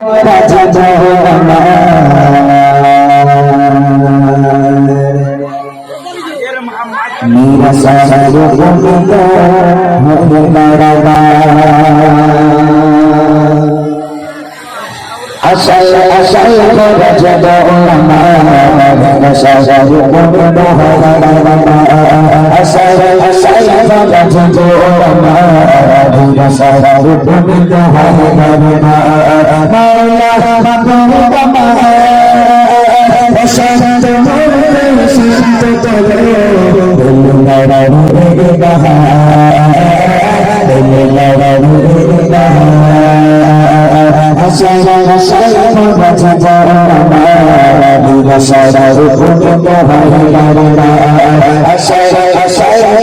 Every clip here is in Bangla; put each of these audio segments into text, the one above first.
রাজা যাও আমার মেরা সারা গোবিন্দ হরে মারা আশায় আশায় রাজা আশায় গুমগ আশায় আশায় করে যাব আমার আশায় গুমগ মাওলা বাবা শান্ত মনে শান্ত করে দিল লড়ানো রে বাহা দিল লড়ানো রে বাহা আশায় আশায় বাজা যারা দিবসারা রূপ হয় বাবা আশায় আশায়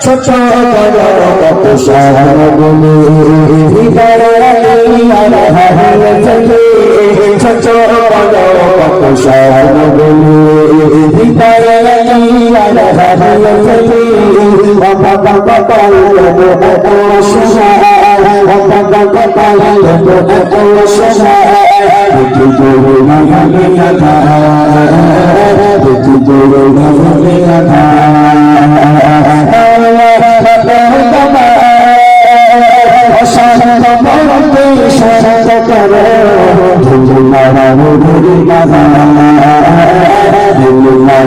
ছোট কত চলে ছোট কত সারগুলি হৃদয়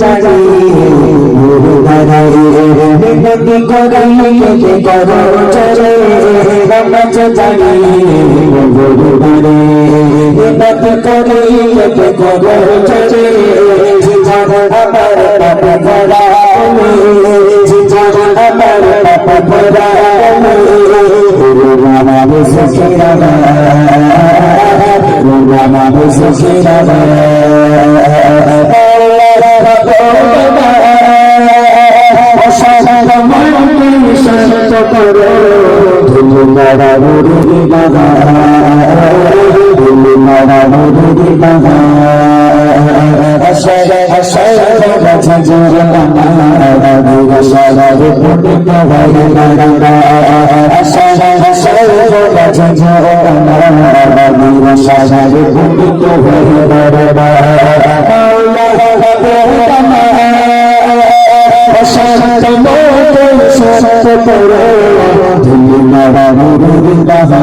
জানি বিনতি করি কে করো চরে নামাজ জানি গুরু বিনতি করি কে করো চরে জীবন আমার পাপ ভরা জীবন আমার পাপ ভরা গুরু রামা সুখী রামা গুরু রামা সুখী রামা শান্ত মতো শান্ত করো দিল মারা মুরুদি বাবা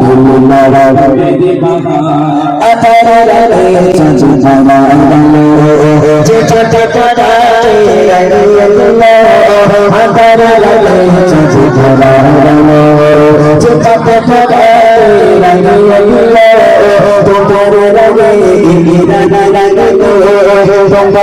দিল মারা বাবা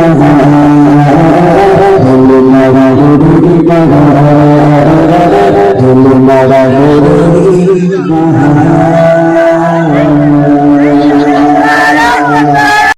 Hare Hare Hare Hare